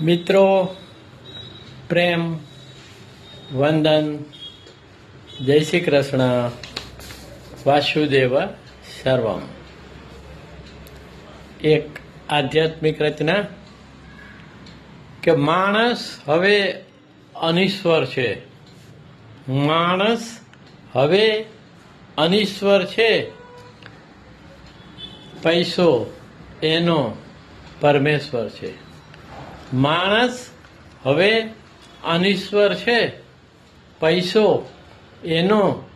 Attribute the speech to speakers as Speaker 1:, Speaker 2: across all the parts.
Speaker 1: મિત્રો, પ્રેમ, વંદન, જય શ્રી કૃષ્ણ, વાસુદેવ સર્વમ. એક આધ્યાત્મિક રચના કે માણસ હવે અનિશ્વર છે. માણસ હવે અનિશ્વર છે. પૈસો એનો પરમેશ્વર છે. માણસ હવે અનિશ્વર છે. પૈસો એનો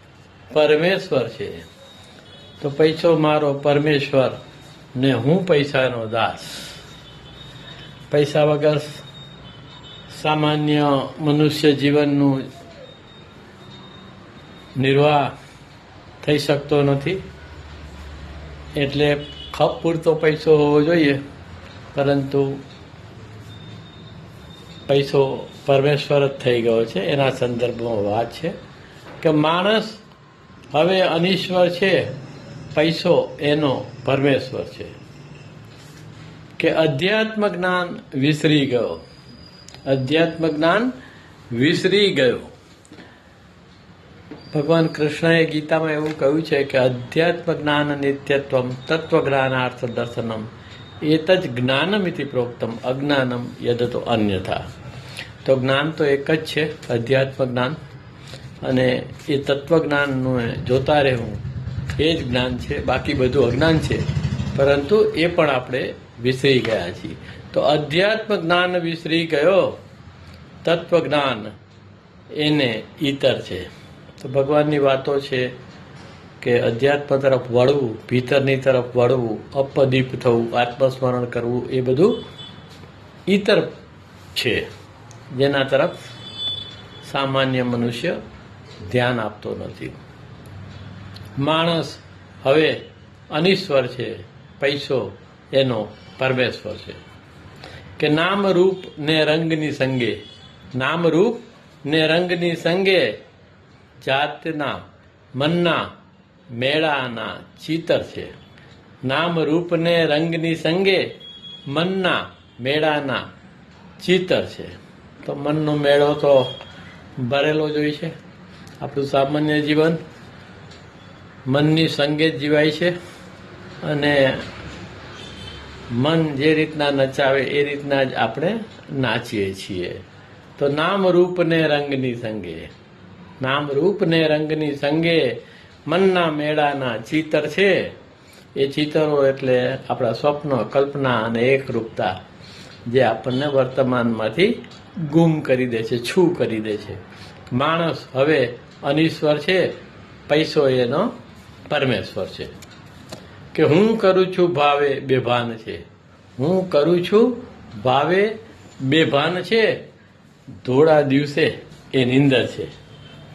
Speaker 1: પરમેશ્વર છે. તો પૈસો મારો પરમેશ્વર ને હું પૈસાનો દાસ. પૈસા વગર સામાન્ય મનુષ્ય જીવનનું નિર્વાહ થઈ શકતો નથી. એટલે ખપ પૂરતો પૈસો હોવો જોઈએ. પરંતુ પૈસો પરમેશ્વર જ થઈ ગયો છે. એના સંદર્ભમાં વાત છે કે માણસ હવે અનિશ્વર છે, પૈસો એનો પરમેશ્વર છે. કે અધ્યાત્મ જ્ઞાન વિસરી ગયો. અધ્યાત્મ જ્ઞાન વિસરી ગયો. ભગવાન કૃષ્ણએ ગીતામાં એવું કહ્યું છે કે અધ્યાત્મ જ્ઞાન નિત્યત્વમ તત્વ જ્ઞાનાર્થ દર્શનમ. એત જ જ્ઞાનમિતિ પ્રોક્તમ અજ્ઞાનમ યદતો અન્યથા તો જ્ઞાન તો એક જ છે અધ્યાત્મ જ્ઞાન અને એ તત્વજ્ઞાનનું જોતા રહેવું એ જ જ્ઞાન છે બાકી બધું અજ્ઞાન છે પરંતુ એ પણ આપણે વિસરી ગયા છીએ તો અધ્યાત્મ જ્ઞાન વિસરી ગયો તત્વજ્ઞાન એને ઈતર છે તો ભગવાનની વાતો છે કે અધ્યાત્મ તરફ વળવું, ભીતરની તરફ વળવું, અપદીપ થવું, આત્મસ્મરણ કરવું એ બધું ઈતર છે. જેના તરફ સામાન્ય મનુષ્ય ધ્યાન આપતો નથી. માણસ હવે અનિશ્વર છે, પૈસો એનો પરમેશ્વર છે. કે નામ રૂપ ને રંગની સંગે નામ રૂપ ને રંગની સંગે જાતના, મનના મેળાના ચિતર છે. નામ રૂપને રંગની સંગે મનના મેળાના ચિતર છે. તો મનનો મેળો તો ભરેલો જ હોય છે. આપણું સામાન્ય જીવન મનની સંગે જ જીવાય છે અને મન જે રીતના નચાવે એ રીતના જ આપણે નાચીએ છીએ. તો નામ રૂપ ને રંગની સંગે, નામ રૂપને રંગની સંગે મનના મેળાના ચિતર છે. એ ચિતરો એટલે આપણા સ્વપ્નો, કલ્પના અને એકરૂપતા જે આપણને વર્તમાનમાંથી ગુમ કરી દે છે, છૂ કરી દે છે. માણસ હવે અનિશ્વર છે, પૈસો એનો પરમેશ્વર છે. કે હું કરું છું ભાવે બેભાન છે. હું કરું છું ભાવે બેભાન છે. ધોળા દિવસે એ નિંદર છે.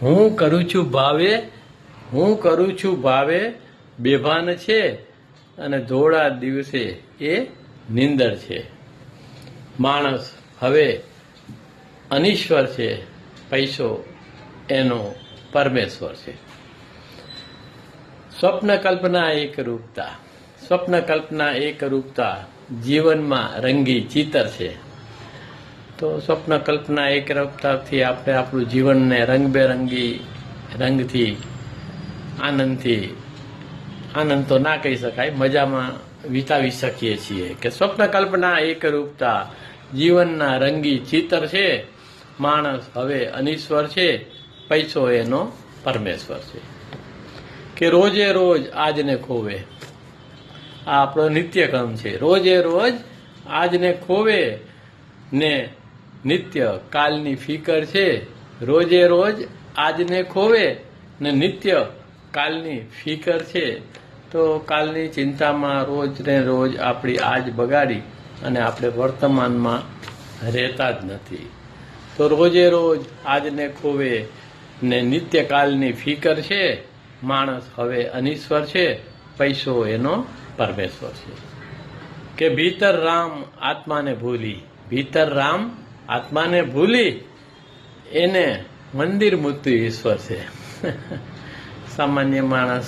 Speaker 1: હું કરું છું ભાવે હું કરું છું ભાવે, બેભાન છે અને ધોળા દિવસે એ નિંદર છે. માણસ હવે અનિશ્વર છે, પૈસો એનો પરમેશ્વર છે. સ્વપ્ન કલ્પના એક રૂપતા, સ્વપ્ન કલ્પના એક રૂપતા જીવનમાં રંગી ચિતર છે. તો સ્વપ્ન કલ્પના એક રૂપતાથી આપણે આપણું જીવનને રંગબેરંગી રંગથી આનંદથી, આનંદ તો ના કહી શકાય, મજામાં વિતાવી શકીએ છીએ કે સ્વપ્ન કલ્પના એક રૂપતા, જીવનના રંગી ચિત્ર છે, માણસ હવે અનિશ્વર છે, પૈસો એનો પરમેશ્વર છે. કે રોજે રોજ આજને ખોવે, આ આપણો નિત્યક્રમ છે. રોજે રોજ આજને ખોવે ને નિત્ય કાલની ફિકર છે. રોજે રોજ આજને ખોવે ને નિત્ય કાલની ફિકર છે, તો કાલની ચિંતામાં રોજ ને રોજ આપણી આજ બગાડી અને આપણે વર્તમાનમાં રહેતા જ નથી. તો રોજે રોજ આજને ખોવે ને નિત્યકાલની ફિકર છે, માણસ હવે અનિશ્વર છે, પૈસો એનો પરમેશ્વર છે. કે ભીતર રામ આત્માને ભૂલી, ભીતર રામ આત્માને ભૂલી, એને મંદિર મૂર્તિ ઈશ્વર છે. સામાન્ય માણસ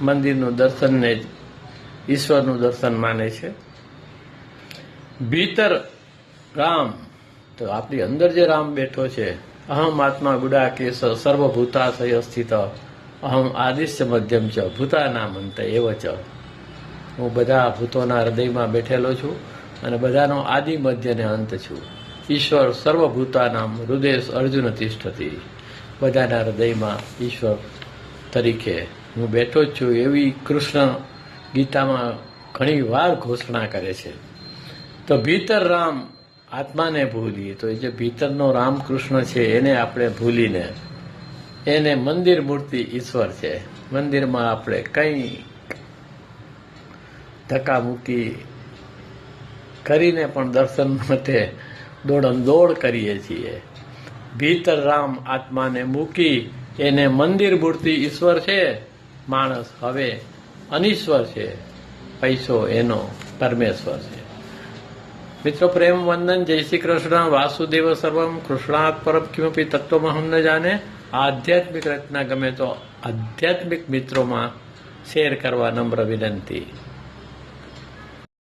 Speaker 1: મંદિરનું દર્શનને જ ઈશ્વરનું દર્શન માને છે. ભીતર રામ, તો આપણી અંદર જે રામ બેઠો છે, અહમ આત્મા ગુડા કેસ સર્વભૂતા સય સ્થિત, અહમ આદિશ્ય મધ્યમ ચ ભૂતાના અંત એવ ચ હું બધા ભૂતોના હૃદયમાં બેઠેલો છું અને બધાનો આદિ મધ્યને અંત છું. ઈશ્વર સર્વભૂતાનામ હૃદય અર્જુન તિષ્ઠતી. બધાના હૃદયમાં ઈશ્વર તરીકે. હું બેઠો જ છું એવી કૃષ્ણ ગીતામાં ઘણી વાર ઘોષણા કરે છે. તો ભીતર રામ આત્માને ભૂલીએ તો એ જે ભીતરનો રામ કૃષ્ણ છે એને આપણે ભૂલીને. એને મંદિર મૂર્તિ ઈશ્વર છે. મંદિરમાં આપણે કંઈ ધક્કા મૂકી કરીને પણ દર્શન માટે દોડમ દોડ કરીએ છીએ. ભીતર રામ આત્માને મૂકી એને મંદિર મૂર્તિ ઈશ્વર છે, માણસ હવે અનીશ્વર છે, પૈસો એનો પરમેશ્વર છે. મિત્રો, પ્રેમ, વંદન, જય શ્રી કૃષ્ણ, વાસુદેવ સર્વમ કૃષ્ણાત પરમ કિમપી તત્વમહમ ન જાને. આધ્યાત્મિક રચના ગમે તો આધ્યાત્મિક મિત્રોમાં શેર કરવા નમ્ર વિનંતી.